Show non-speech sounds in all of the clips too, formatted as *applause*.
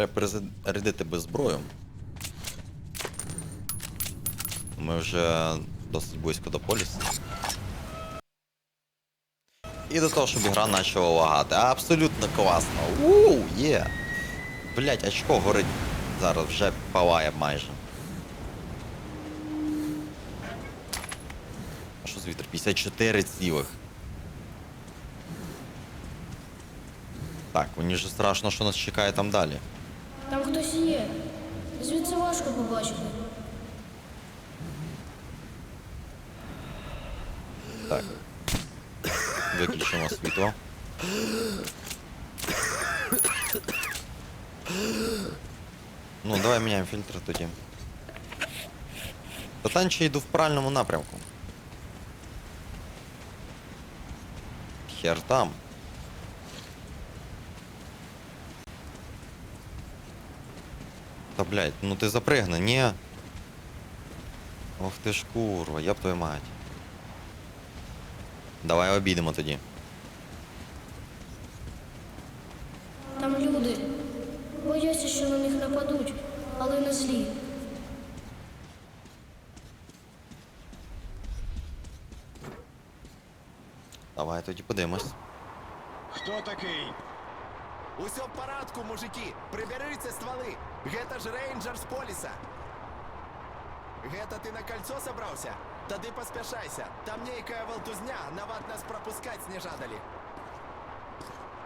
Треба перезарядити без зброю. Ми вже досить близько до полісу. І до того, щоб гра почала лагати. Абсолютно класно. Ууу, є. Блять, очко горить зараз вже палає майже. А що з вітер? 54 цілих. Так, мені ж страшно, що нас чекає там далі. Там хтось є. Звідси важко побачити. Так. Виключимо світло. Ну, давай міняємо фільтр тоді. Та танче йду в правильному напрямку. Хер там. Та блядь, ну ти запригни, ні. Ох ти ж курва, я б твою мать. Давай обійдемо тоді. жадали.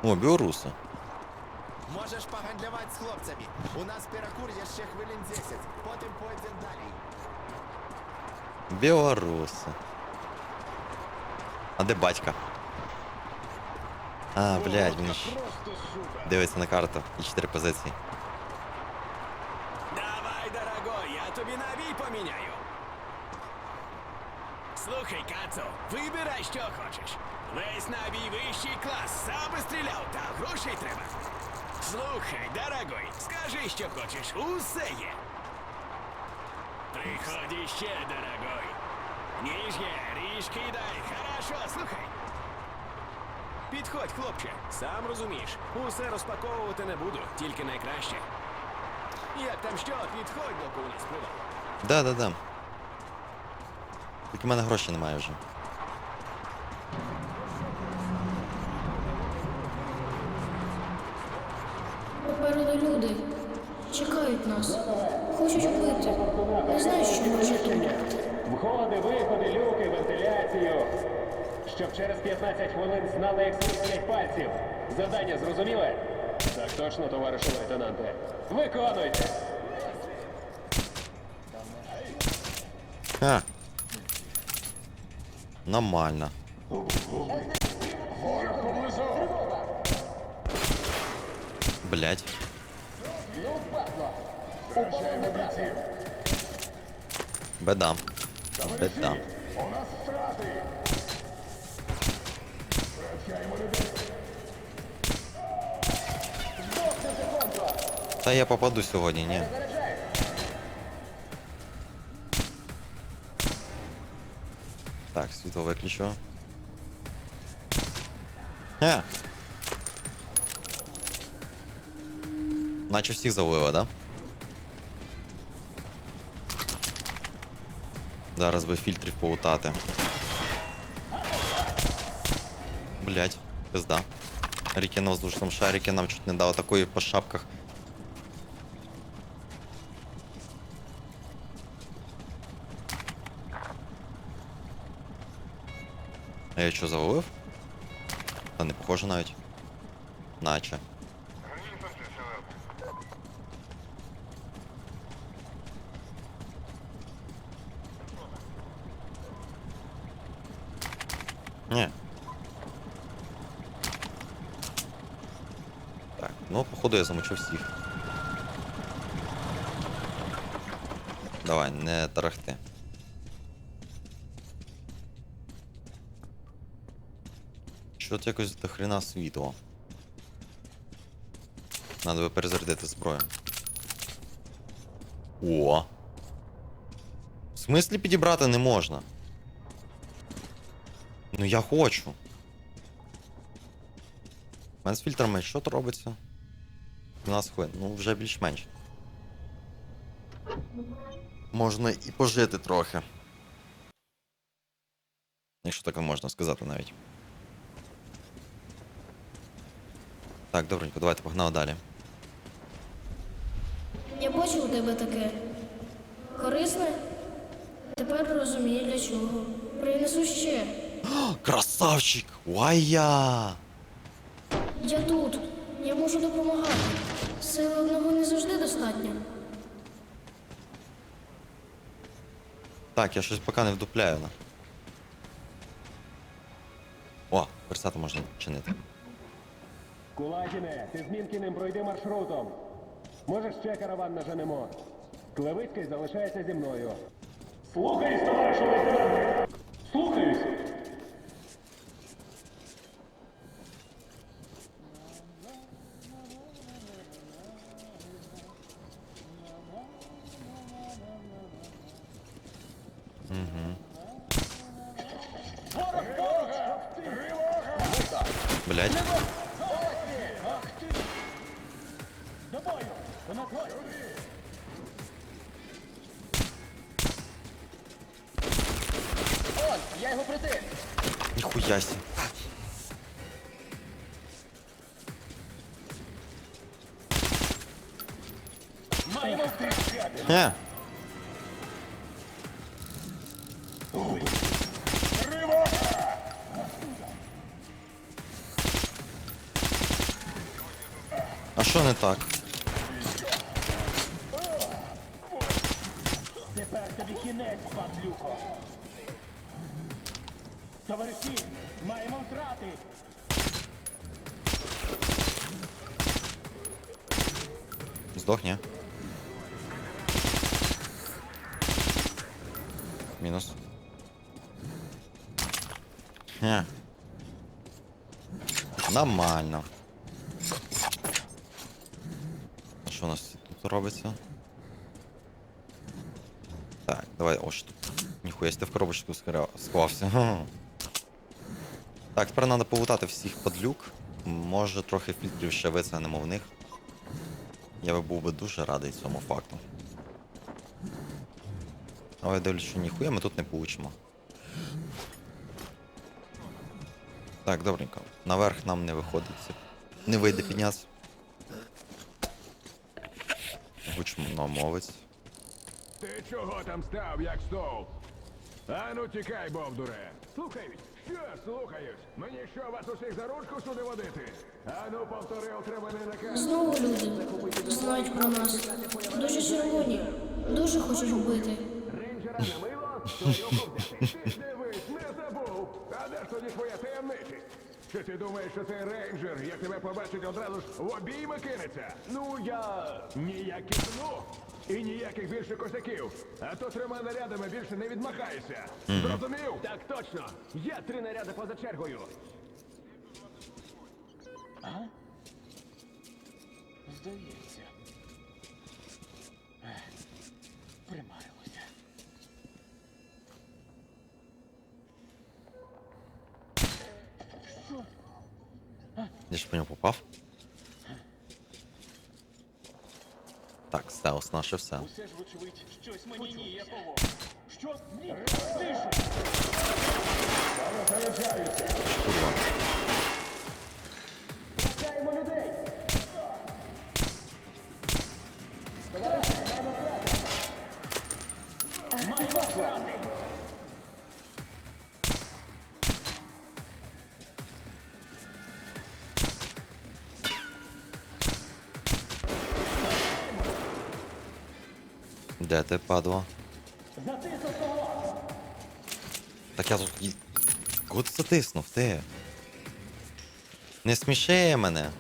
О, білоруси. Можеш погандляваць з хлопцамі. У нас перакур яшчэ хвилин 10. Потым пойдзем далей. Білоруси. А де батька? А, блядь, він ж Просто сука. дивиться на карту і чотири позиції. Давай, дорогой, я тобі навій поміняю. Слухай, Кацо, вибирай, що хочеш. Весь набій вищий клас, сам стріляв, та грошей треба. Слухай, дорогой, скажи, що хочеш, усе є. Приходь іще, дорогой. Ніж є, ріж кидай, хорошо, слухай. Підходь, хлопче, сам розумієш, усе розпаковувати не буду, тільки найкраще. Як там що, підходь, доки у нас придав. Да, да, да. Тільки в мене грошей немає вже. Люди. Чекають нас. Хочуть вбити. Не знаю, що може тут. Входи, виходи, люки, вентиляцію. Щоб через 15 хвилин знали, як стискать пальців. Завдання зрозуміле? Так точно, товаришу лейтенанте. Виконуйте! Ха. Нормально. Блять. Беда. Беда. Та я попаду сьогодні, ні. Так, світло виключу. Е. Наче всіх завалило, да? Зараз би фільтрів поутати. Блять, пизда. Ріки на воздушному шарики нам чуть не дало такої по шапках. А я що завалив? Та не похоже навіть. Наче. Походу я замочу всіх. Давай, не тарахти. Що тут якось до хрена світло. Надо би перезарядити зброю. О! В смислі підібрати не можна? Ну я хочу. У з фільтрами що то робиться? 12 хвилин. Ну, вже більш-менш. Можна і пожити трохи. Якщо так можна сказати навіть. Так, добренько, давайте погнали далі. Я бачу у тебе таке. Корисне? Тепер розумію для чого. Принесу ще. Красавчик! Вая! Я тут. Я можу допомагати. Сили одного не завжди достатньо. Так, я щось поки не вдупляю. О, верстати можна чинити. Кулагіне, ти з Мінкіним пройди маршрутом. Можеш ще караван наженемо. Клевицький залишається зі мною. Слухаюсь, товаришу лейтенанте! Слухаюсь! А що не так? Нормально. А що у нас тут робиться? Так, давай, ось тут. Ніхуя ти в коробочку склався. Так, тепер треба повутати всіх подлюк. Може трохи фільтрів ще виценемо в них. Я би був би дуже радий цьому факту. Але дивлюсь, що ніхуя ми тут не получимо. Так, добренько. Наверх нам не виходить. Не вийде піднятися. Гучномовець. Ти чого там став, як стовп? Ану тікай, бовдуре. Слухаюсь. Що слухаюсь? Мені що вас усіх за ручку сюди водити? Ану повтори отриманий наказ. Знову люди знають про нас. Дуже червоні. Дуже хочуть вбити. Рейнджера на мило, твою взяти. Ти ж дивись, не забув. А де ж тоді твоя таємничість? Чи ти думаєш, що цей рейнджер, як тебе побачить, одразу ж в обійми кинеться? Ну я ніяких ну і ніяких більше косяків. А то трьома нарядами більше не відмахаєшся. Зрозумів? Так точно! Я три наряди поза чергою. Здається. Примарилося. Я ж по ньому попав. Так, стелс наше все. Все ж вочевидь, щось мені ніяково. Що? Ні, тише! Курва. Чекаємо людей! Де ти, падла? Так я тут. Кого ти затиснув, ти? Не сміши мене.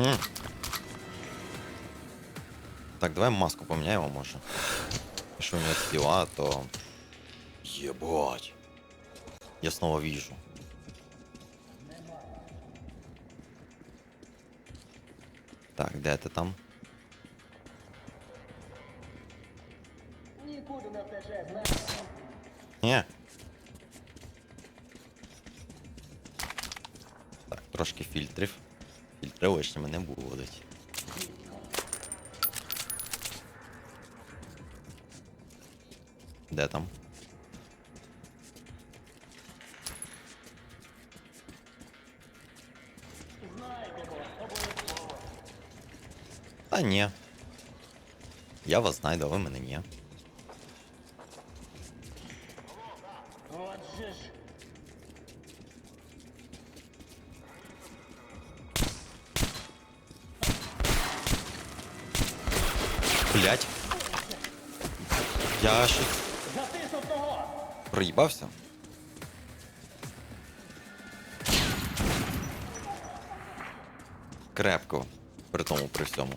М. Так, давай маску поміняємо, може. Якщо у нього тіла, то. Єбать. Я снова вижу. Так, де ти там? Ні. Так, трошки фільтрів. Фільтри лишніми не будуть. Де там? Та ні. Я вас знайду, а ви мене ні. Блять. Я щось проїбався. Крепко. При тому, при всьому.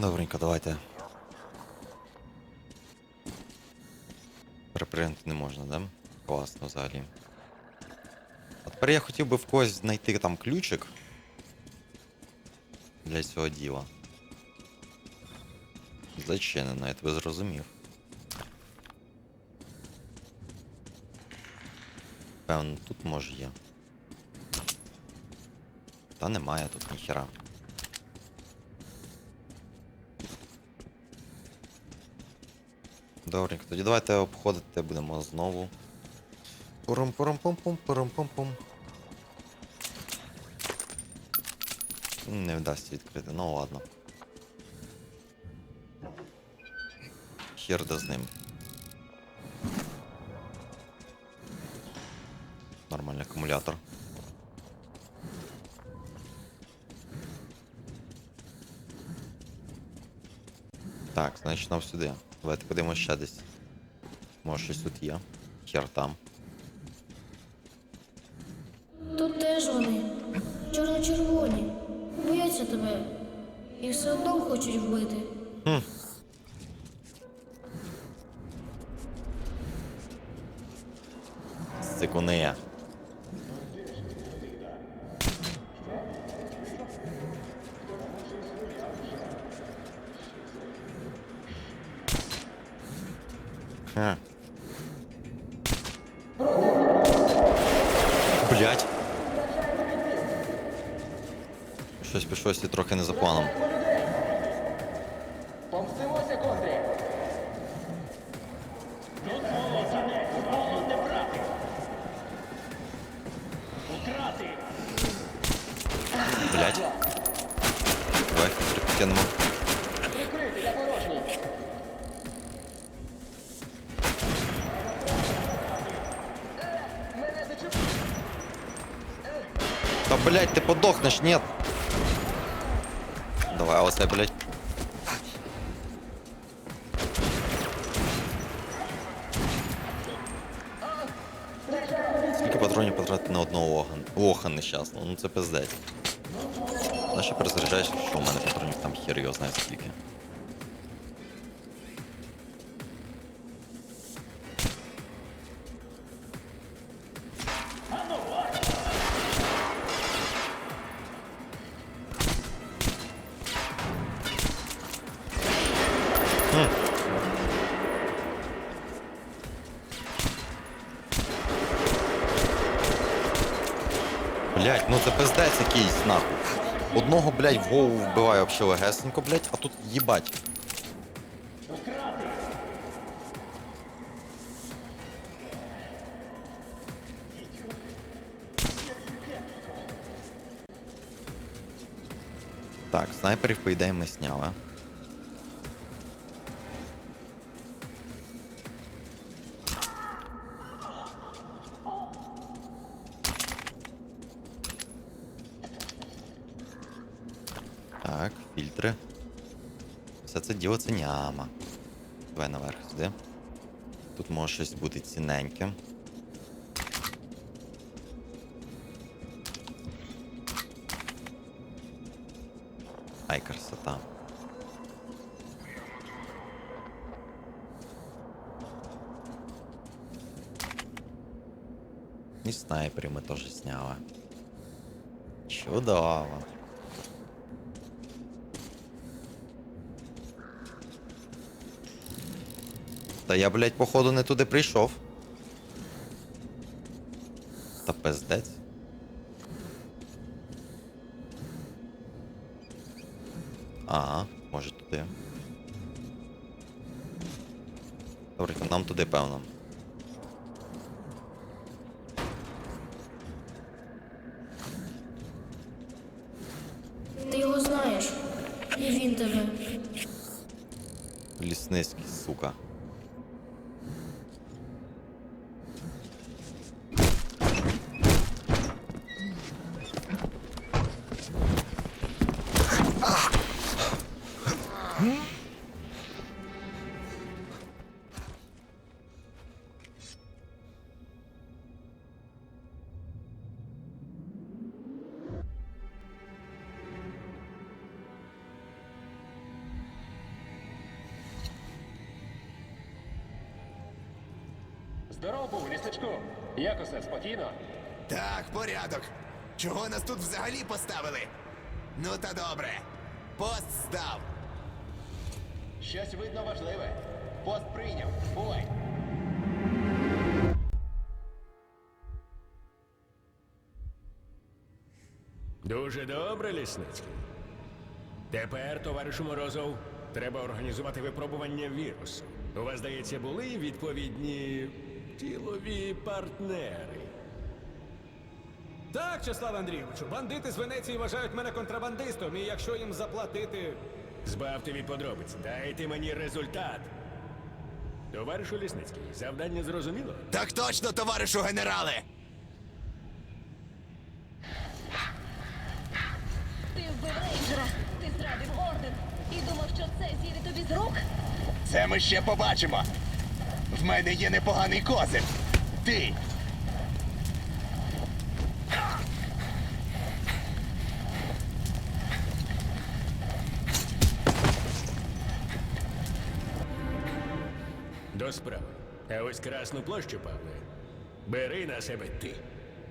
Добренько, давайте. Перепринти не можна, да? Класно взагалі. А тепер я хотів би в когось знайти там ключик. Для цього діла. Зачинено, я тебе зрозумів. Певно, тут може є. Та немає тут ніхера. Добренько, тоді давайте обходити будемо знову. пурум пурум пум пум пурум пум пум Не вдасться відкрити, ну ладно. Херда з ним. Нормальний акумулятор. Так, значить нам сюди. Давайте подивимось ще десь. Може щось тут є. Хер там. Тут теж вони. Чорно-червоні. Бояться тебе. І все одно хочуть вбити. Секуни. Да блять, ты подохнешь, нет. Давай, а оце, блять. Скільки патронів потратити на одного охан? Оха нещасного, ну це пиздець. Нащо перезаряджаєш, що у мене патронів там хер його знає скільки. Одного, блять, в голову вбиваю вообще легесенько, блять, а тут їбать. Так, снайперів, по ідеї, ми сняли. Все це діло це няма. Давай наверх сюди. Тут може щось бути цінненьке. Ай, красота. І снайперів ми теж зняли. Чудово. Та я, блядь, походу, не туди прийшов. Та пиздець. Ага, може туди. Добре, нам туди, певно. Ти його знаєш. І він тебе. Лісницький, сука. Здорово був, лісничку. Як усе, спокійно? Так, порядок. Чого нас тут взагалі поставили? Ну та добре. Пост здав. Щось видно важливе. Пост прийняв. Бувай. Дуже добре, Лісницький. Тепер, товаришу Морозов, треба організувати випробування вірусу. У вас, здається, були відповідні тілові партнери. Так, Чеслав Андрійовичу, бандити з Венеції вважають мене контрабандистом, і якщо їм заплатити. Збавте від подробиць, дайте мені результат. Товаришу Лісницький, завдання зрозуміло? Так точно, товаришу генерале! Ти вбив рейнджера, ти зрадив орден і думав, що це зійде тобі з рук? Це ми ще побачимо. В мене є непоганий козир. Ти. До справи. А ось Красну площу, Павле, бери на себе ти.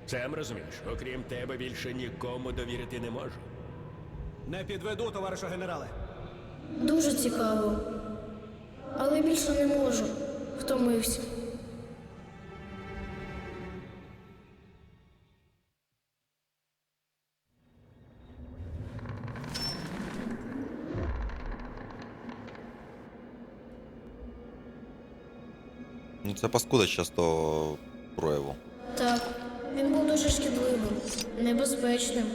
Сам розумієш, окрім тебе більше нікому довірити не можу. Не підведу, товаришу генерале. Дуже цікаво. Але більше не можу. Втомився. Ну це паскуда часто прояву. Так, він був дуже шкідливим, небезпечним.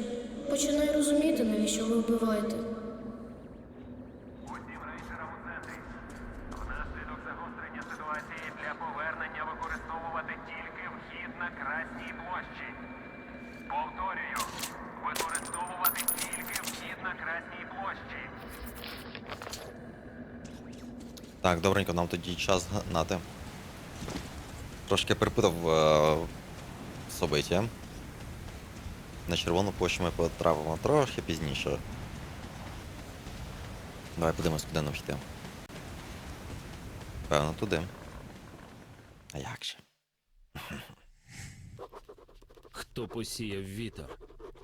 Починаю розуміти, навіщо ви вбиваєте. Так, добренько, нам тоді час гнати. Трошки перепутав е, собиття. На червону площу ми потрапимо трохи пізніше. Давай подивимось, куди нам йти. Певно, туди. А як же? Хто посіяв вітер,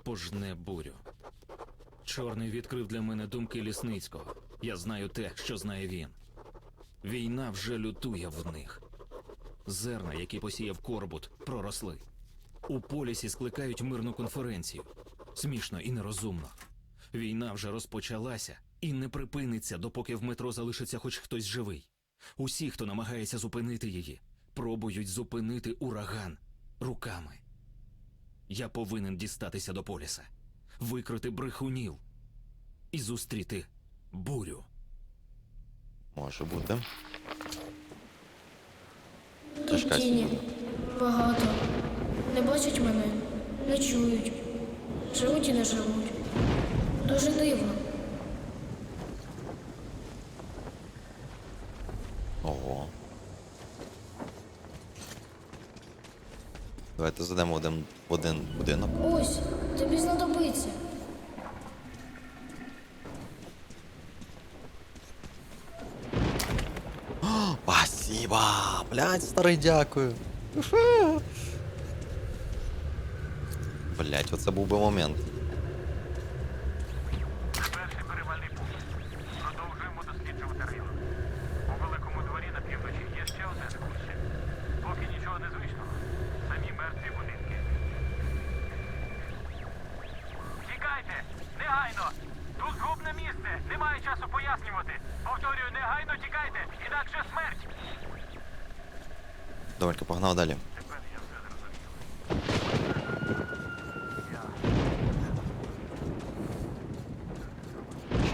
пожне бурю. Чорний відкрив для мене думки лісницького. Я знаю те, що знає він. Війна вже лютує в них. Зерна, які посіяв Корбут, проросли. У полісі скликають мирну конференцію. Смішно і нерозумно. Війна вже розпочалася і не припиниться, допоки в метро залишиться хоч хтось живий. Усі, хто намагається зупинити її, пробують зупинити ураган руками. Я повинен дістатися до поліса, викрити брехунів і зустріти бурю. Може бути. Тяжка тіні. Багато. Не бачать мене, не чують. Живуть і не живуть. Дуже дивно. Ого. Давайте зайдемо один, в один будинок. Ось, тобі знадобиться. Блять, старий дякую. Блять, оце був би момент.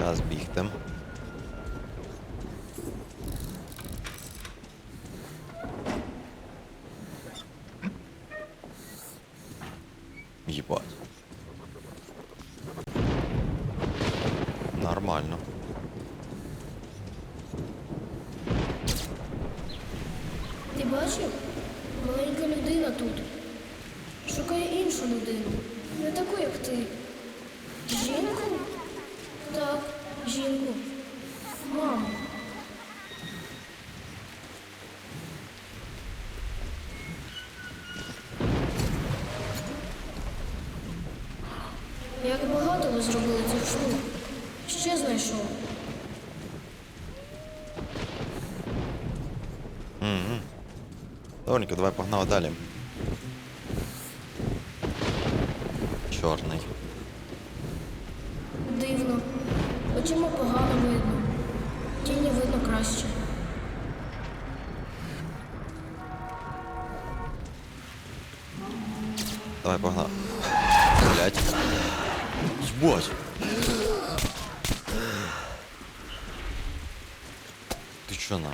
Час бігти. Єбать. Нормально. Ти бачив? Маленька людина тут. Шукає іншу людину. Не таку, як ти. Жінку? Так, жінку. Маму. Як багато ви зробили цих штук. Ще знайшов. Добренько, давай погнали далі. Чорний. Дивно. Очима погано видно. Тіні видно краще. Давай погнали. Ебать. Ти чо на?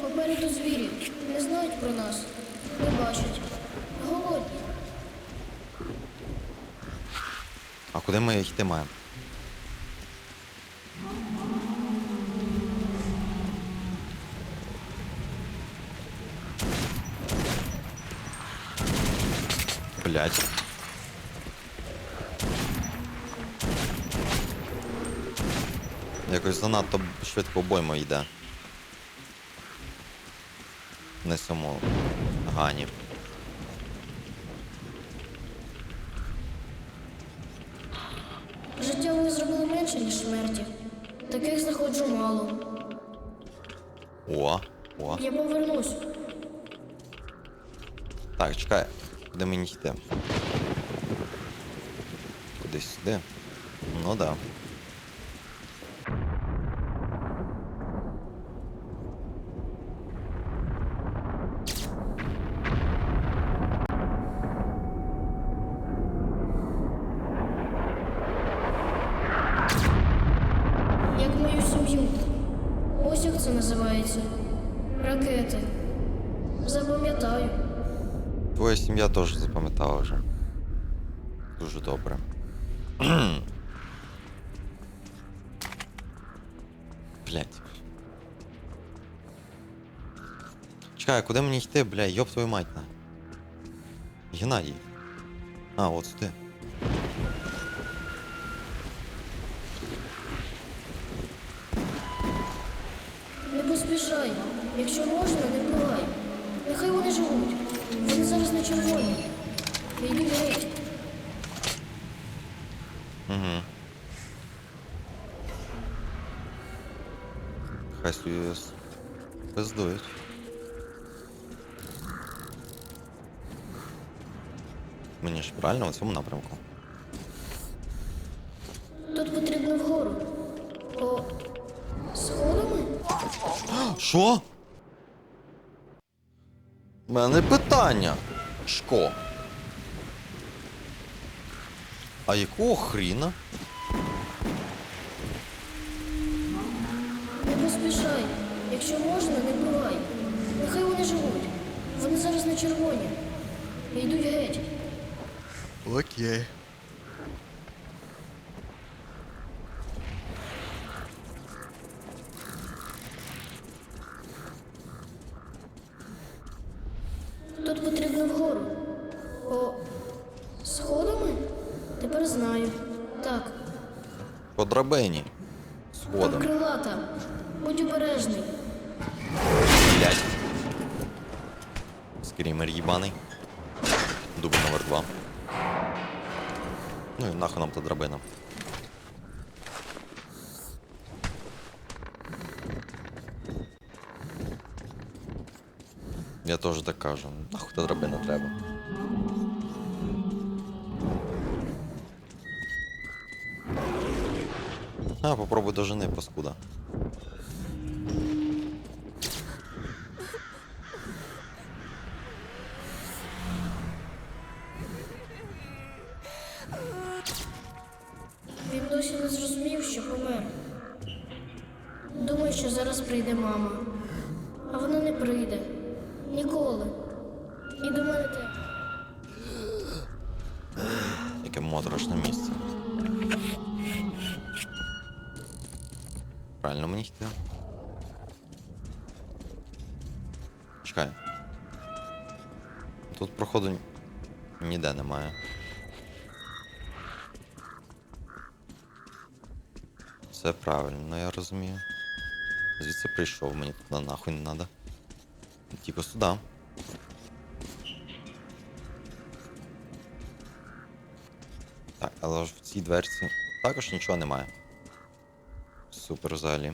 Попереду звірі. Не знають про нас. Не бачать. Голодні. А куди ми їх йти маємо? Якось занадто швидко обойма йде. На цьому гані. Життя ви зробили менше, ніж смерті. Таких знаходжу мало. О, о. Я повернусь. Так, чекай. Куди мені йти? Кудись сюди? Ну да. Як мою сім'ю. Ось як це називається. Ракети. Запам'ятаю. Твоя сім'я теж запам'ятала вже. Дуже добре. *clears throat* Блять. Чекай, куди мені йти, бля, йоб твою мать на. Геннадій. А, от сюди. Правильно в цьому напрямку. Тут потрібно вгору. По сходами? Що? У мене питання. Шко. А якого хріна? Не поспішай. Якщо можна, не вбивай. Нехай вони живуть. Вони зараз на червоні. Йдуть геть. Окей. Тут потрібно вгору. По сходами? Тепер знаю. Так, По драбині. там Сходом. крилата. Будь обережний. Блять. Скрімер їбаний. Дубль номер два. Ну і нахуй нам та драбина. Я теж так кажу. Нахуй та драбина треба. А, попробуй дожени, паскуда. Все правильно, я розумію. Звідси прийшов, мені туди нахуй не треба. Тільки сюди. Так, але ж в цій дверці також нічого немає. Супер взагалі.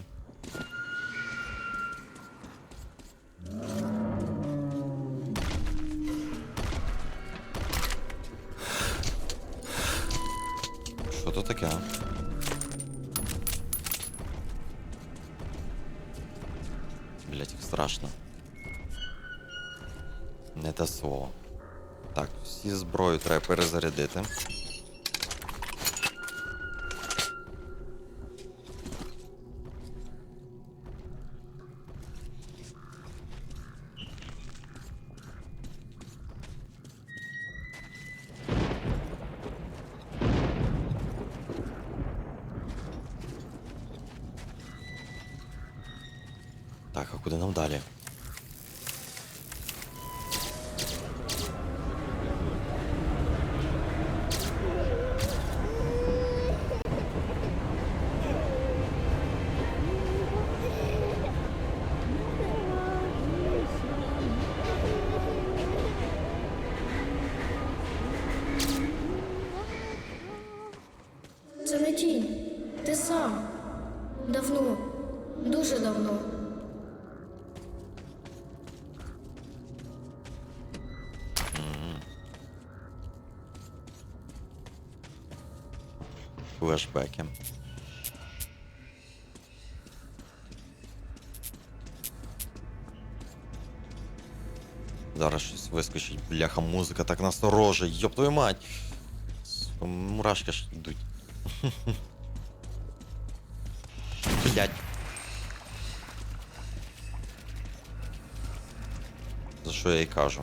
Треба перезарядити. Так, а куди нам далі? Флешбеки. Зараз щось вискочить, бляха, музика так настороже, йоп твою мать. Мурашки ж йдуть. *laughs* Блять. За що я й кажу?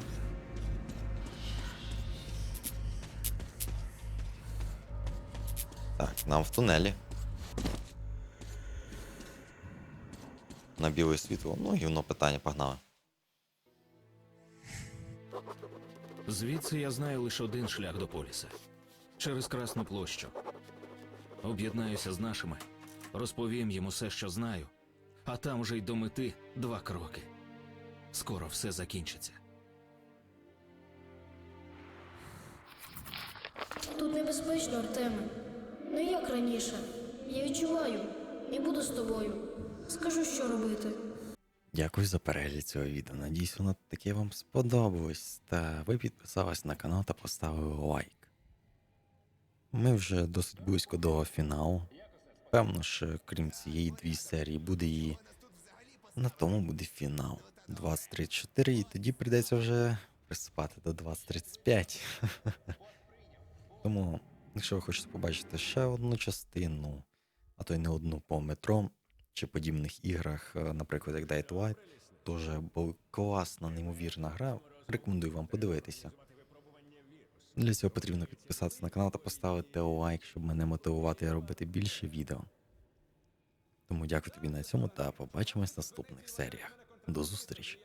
Нам в тунелі. На біле світло. Ну, гівно питання погнали. Звідси я знаю лише один шлях до поліса через Красну площу. Об'єднаюся з нашими, розповім їм усе, що знаю, а там вже й до мети два кроки. Скоро все закінчиться. Тут небезпечно, Артеме. Не як раніше. Я відчуваю і буду з тобою. Скажу, що робити. Дякую за перегляд цього відео. Надіюсь, воно таке вам сподобалось. Та ви підписались на канал та поставили лайк. Ми вже досить близько до фіналу. Певно, що крім цієї дві серії буде і на тому буде фінал. 2034, і тоді прийдеться вже приступати до 2035. *laughs* Тому, якщо ви хочете побачити ще одну частину, а то й не одну по метро чи подібних іграх, е, наприклад, як Dead Light, дуже класна, неймовірна гра. Рекомендую вам подивитися. Для цього потрібно підписатися на канал та поставити лайк, щоб мене мотивувати робити більше відео. Тому дякую тобі на цьому та побачимось в наступних серіях. До зустрічі!